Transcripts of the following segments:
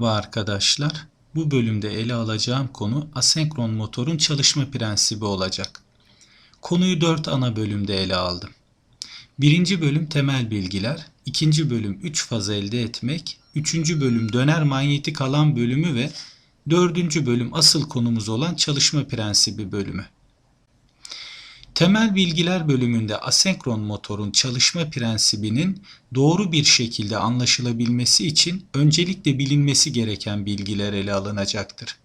Merhaba arkadaşlar. Bu bölümde ele alacağım konu asenkron motorun çalışma prensibi olacak. Konuyu 4 ana bölümde ele aldım. Birinci bölüm temel bilgiler, ikinci bölüm 3 faz elde etmek, üçüncü bölüm döner manyetik alan bölümü ve dördüncü bölüm asıl konumuz olan çalışma prensibi bölümü. Temel bilgiler bölümünde asenkron motorun çalışma prensibinin doğru bir şekilde anlaşılabilmesi için öncelikle bilinmesi gereken bilgiler ele alınacaktır.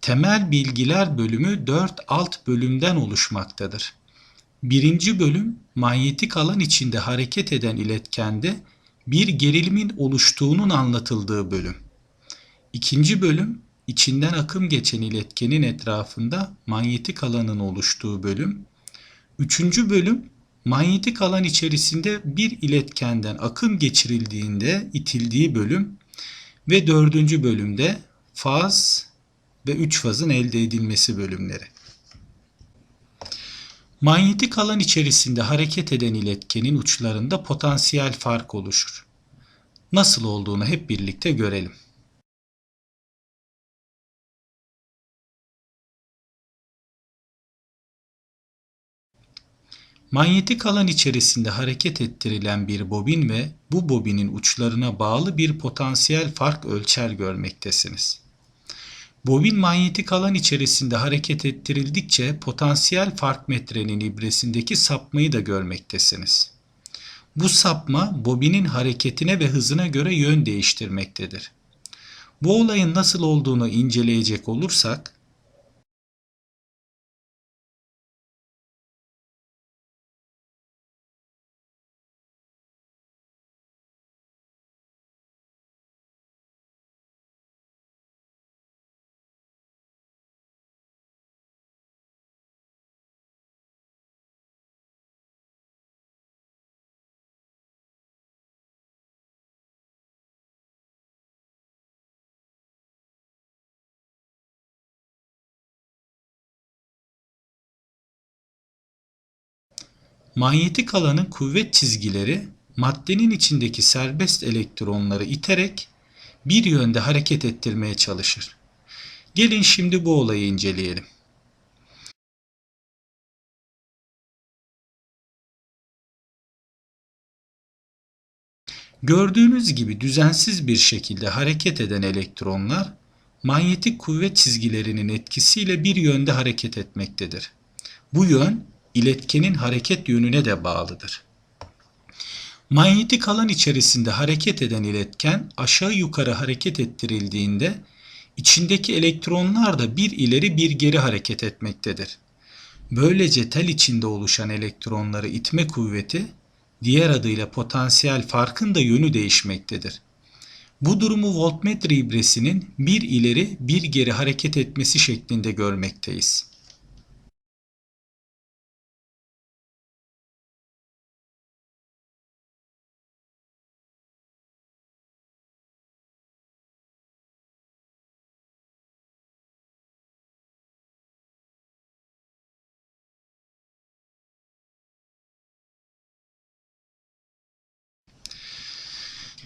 Temel bilgiler bölümü 4 alt bölümden oluşmaktadır. Birinci bölüm manyetik alan içinde hareket eden iletkende bir gerilimin oluştuğunun anlatıldığı bölüm. İkinci bölüm içinden akım geçen iletkenin etrafında manyetik alanın oluştuğu bölüm. Üçüncü bölüm manyetik alan içerisinde bir iletkenden akım geçirildiğinde itildiği bölüm ve dördüncü bölümde faz ve üç fazın elde edilmesi bölümleri. Manyetik alan içerisinde hareket eden iletkenin uçlarında potansiyel fark oluşur. Nasıl olduğunu hep birlikte görelim. Manyetik alan içerisinde hareket ettirilen bir bobin ve bu bobinin uçlarına bağlı bir potansiyel fark ölçer görmektesiniz. Bobin manyetik alan içerisinde hareket ettirildikçe potansiyel fark metrenin ibresindeki sapmayı da görmektesiniz. Bu sapma bobinin hareketine ve hızına göre yön değiştirmektedir. Bu olayın nasıl olduğunu inceleyecek olursak, Manyetik alanın kuvvet çizgileri maddenin içindeki serbest elektronları iterek bir yönde hareket ettirmeye çalışır. Gelin şimdi bu olayı inceleyelim. Gördüğünüz gibi düzensiz bir şekilde hareket eden elektronlar manyetik kuvvet çizgilerinin etkisiyle bir yönde hareket etmektedir. Bu yön iletkenin hareket yönüne de bağlıdır. Manyetik alan içerisinde hareket eden iletken aşağı yukarı hareket ettirildiğinde içindeki elektronlar da bir ileri bir geri hareket etmektedir. Böylece tel içinde oluşan elektronları itme kuvveti diğer adıyla potansiyel farkın da yönü değişmektedir. Bu durumu voltmetre ibresinin bir ileri bir geri hareket etmesi şeklinde görmekteyiz.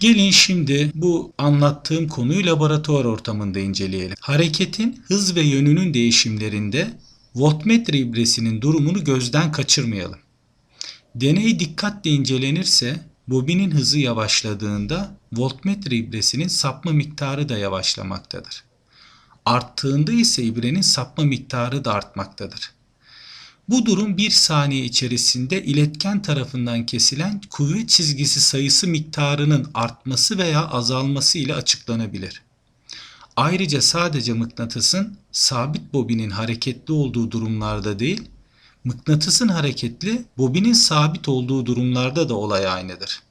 Gelin şimdi bu anlattığım konuyu laboratuvar ortamında inceleyelim. Hareketin hız ve yönünün değişimlerinde voltmetre ibresinin durumunu gözden kaçırmayalım. Deney dikkatle incelenirse bobinin hızı yavaşladığında voltmetre ibresinin sapma miktarı da yavaşlamaktadır. Arttığında ise ibrenin sapma miktarı da artmaktadır. Bu durum bir saniye içerisinde iletken tarafından kesilen kuvvet çizgisi sayısı miktarının artması veya azalması ile açıklanabilir. Ayrıca sadece mıknatısın sabit bobinin hareketli olduğu durumlarda değil, mıknatısın hareketli, bobinin sabit olduğu durumlarda da olay aynıdır.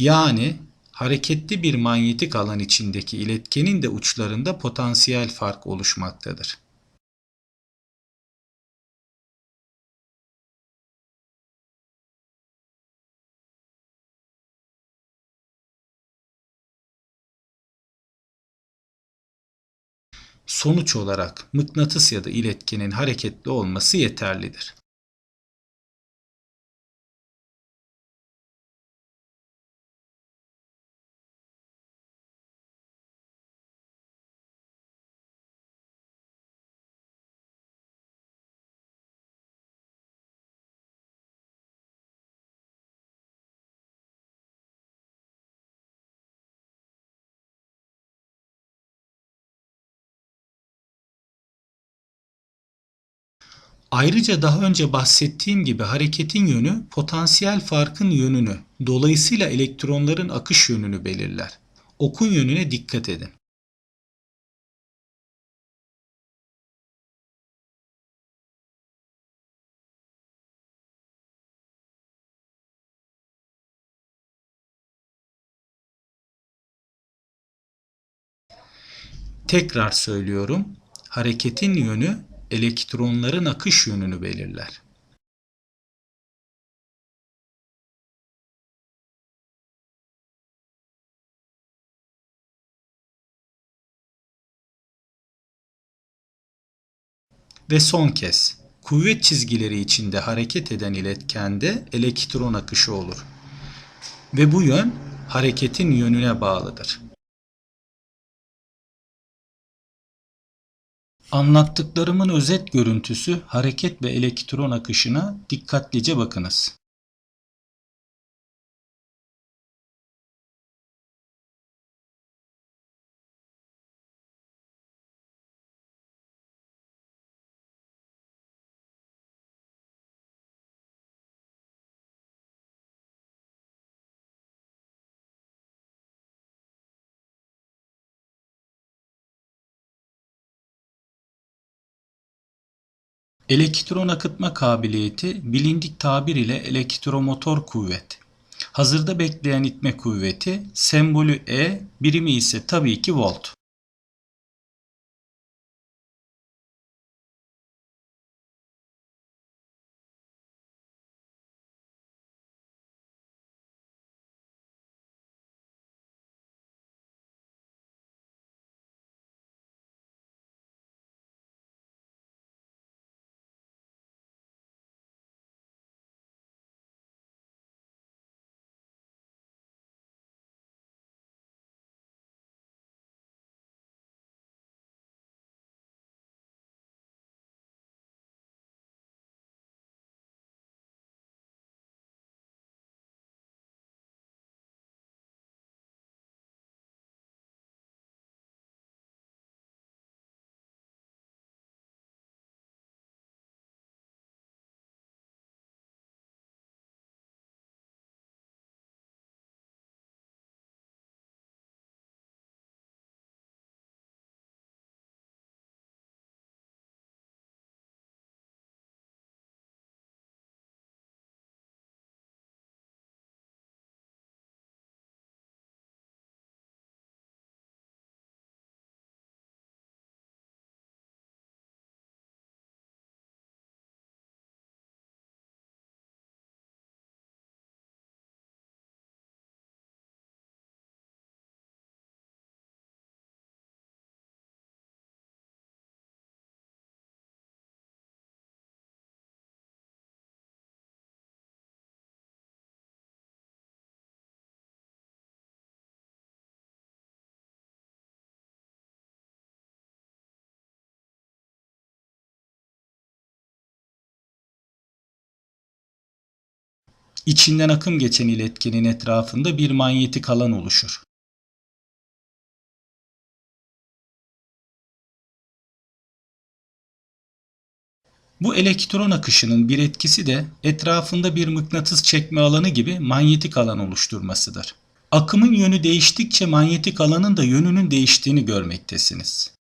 Yani hareketli bir manyetik alan içindeki iletkenin de uçlarında potansiyel fark oluşmaktadır. Sonuç olarak mıknatıs ya da iletkenin hareketli olması yeterlidir. Ayrıca daha önce bahsettiğim gibi hareketin yönü potansiyel farkın yönünü, dolayısıyla elektronların akış yönünü belirler. Okun yönüne dikkat edin. Tekrar söylüyorum. Hareketin yönü elektronların akış yönünü belirler. Ve son kez, kuvvet çizgileri içinde hareket eden iletkende elektron akışı olur. Ve bu yön hareketin yönüne bağlıdır. Anlattıklarımın özet görüntüsü hareket ve elektron akışına dikkatlice bakınız. Elektron akıtma kabiliyeti bilindik tabir ile elektromotor kuvvet. Hazırda bekleyen itme kuvveti sembolü E, birimi ise tabii ki volt. İçinden akım geçen iletkenin etrafında bir manyetik alan oluşur. Bu elektron akışının bir etkisi de etrafında bir mıknatıs çekme alanı gibi manyetik alan oluşturmasıdır. Akımın yönü değiştikçe manyetik alanın da yönünün değiştiğini görmektesiniz.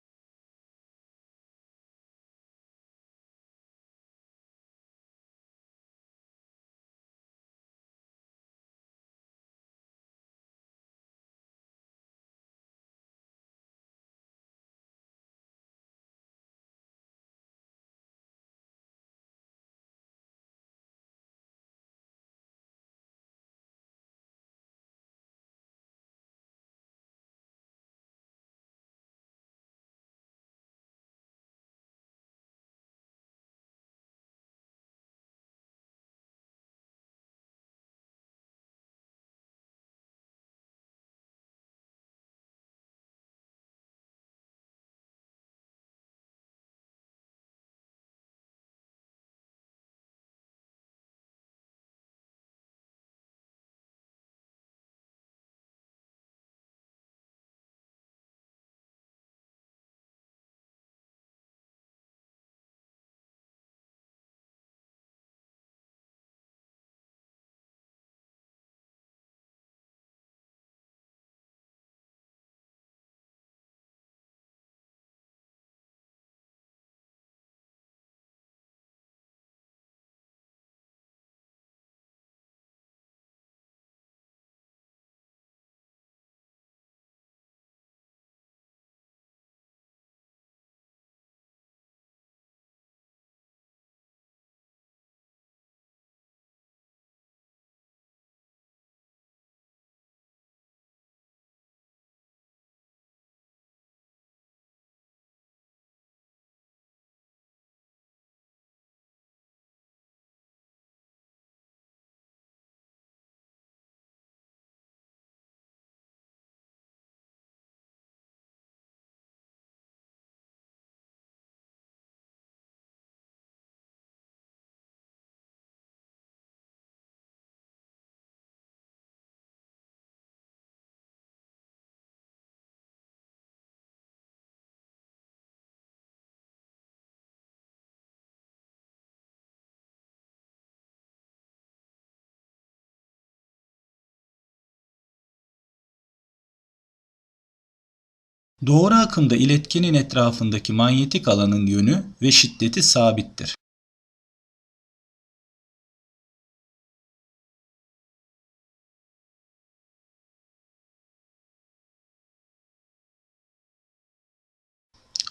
Doğru akımda iletkenin etrafındaki manyetik alanın yönü ve şiddeti sabittir.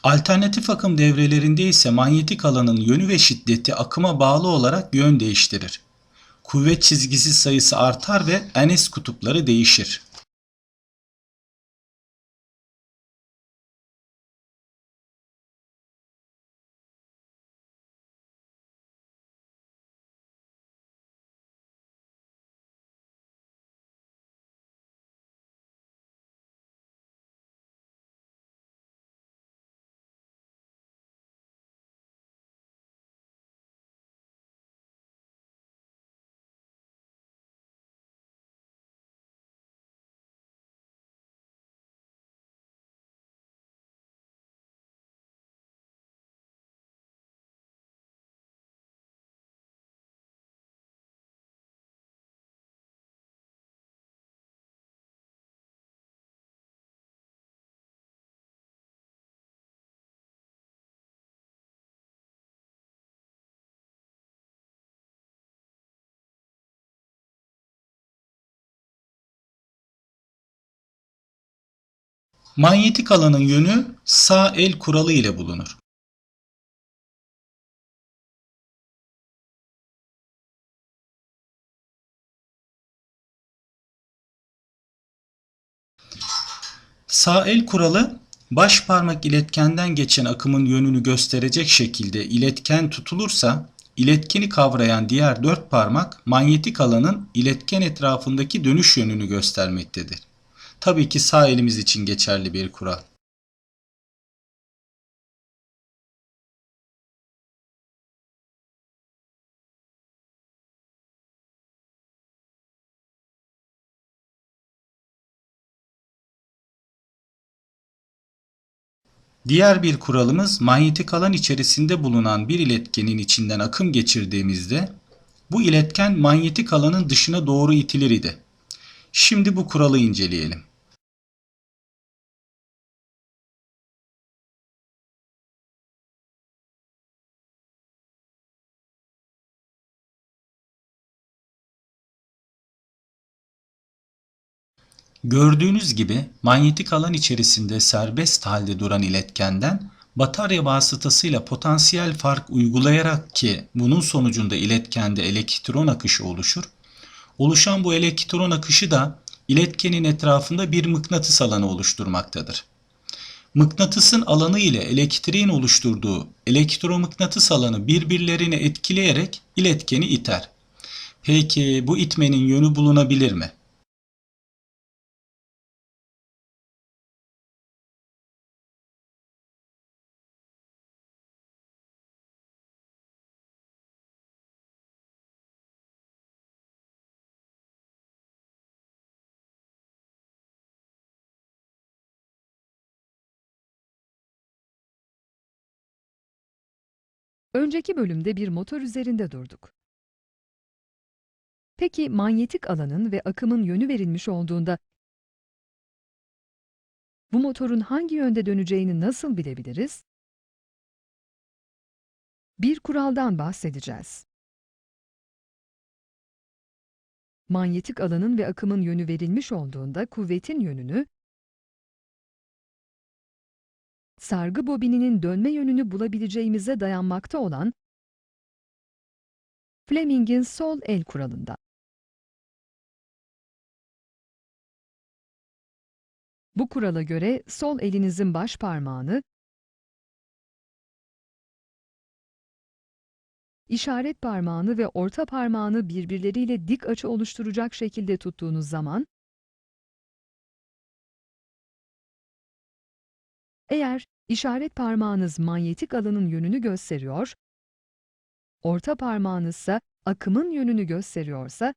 Alternatif akım devrelerinde ise manyetik alanın yönü ve şiddeti akıma bağlı olarak yön değiştirir. Kuvvet çizgisi sayısı artar ve Ns kutupları değişir. Manyetik alanın yönü sağ el kuralı ile bulunur. Sağ el kuralı baş parmak iletkenden geçen akımın yönünü gösterecek şekilde iletken tutulursa iletkeni kavrayan diğer dört parmak manyetik alanın iletken etrafındaki dönüş yönünü göstermektedir. Tabii ki sağ elimiz için geçerli bir kural. Diğer bir kuralımız manyetik alan içerisinde bulunan bir iletkenin içinden akım geçirdiğimizde bu iletken manyetik alanın dışına doğru itilir idi. Şimdi bu kuralı inceleyelim. Gördüğünüz gibi manyetik alan içerisinde serbest halde duran iletkenden batarya vasıtasıyla potansiyel fark uygulayarak ki bunun sonucunda iletkende elektron akışı oluşur. Oluşan bu elektron akışı da iletkenin etrafında bir mıknatıs alanı oluşturmaktadır. Mıknatısın alanı ile elektriğin oluşturduğu elektromıknatıs alanı birbirlerini etkileyerek iletkeni iter. Peki bu itmenin yönü bulunabilir mi? Önceki bölümde bir motor üzerinde durduk. Peki manyetik alanın ve akımın yönü verilmiş olduğunda bu motorun hangi yönde döneceğini nasıl bilebiliriz? Bir kuraldan bahsedeceğiz. Manyetik alanın ve akımın yönü verilmiş olduğunda kuvvetin yönünü sargı bobininin dönme yönünü bulabileceğimize dayanmakta olan Fleming'in sol el kuralında. Bu kurala göre sol elinizin baş parmağını işaret parmağını ve orta parmağını birbirleriyle dik açı oluşturacak şekilde tuttuğunuz zaman Eğer işaret parmağınız manyetik alanın yönünü gösteriyor, orta parmağınız ise akımın yönünü gösteriyorsa,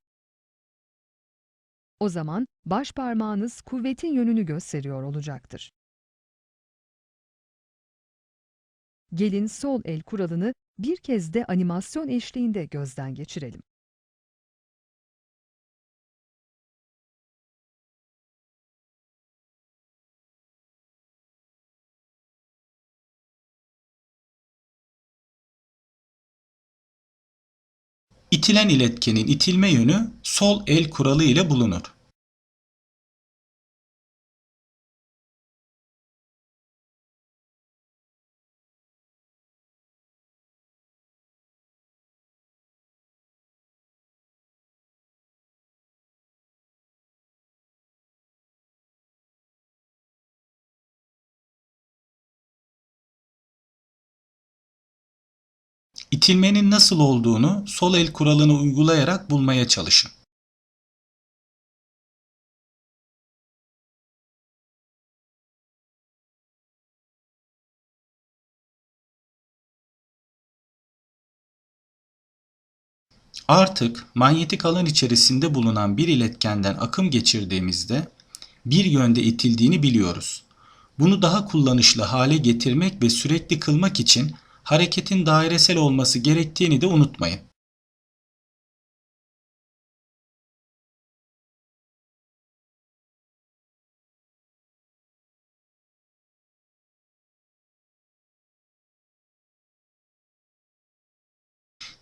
o zaman baş parmağınız kuvvetin yönünü gösteriyor olacaktır. Gelin sol el kuralını bir kez de animasyon eşliğinde gözden geçirelim. İtilen iletkenin itilme yönü sol el kuralı ile bulunur. İtilmenin nasıl olduğunu sol el kuralını uygulayarak bulmaya çalışın. Artık manyetik alan içerisinde bulunan bir iletkenden akım geçirdiğimizde bir yönde itildiğini biliyoruz. Bunu daha kullanışlı hale getirmek ve sürekli kılmak için hareketin dairesel olması gerektiğini de unutmayın.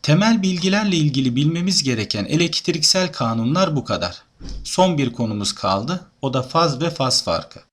Temel bilgilerle ilgili bilmemiz gereken elektriksel kanunlar bu kadar. Son bir konumuz kaldı. O da faz ve faz farkı.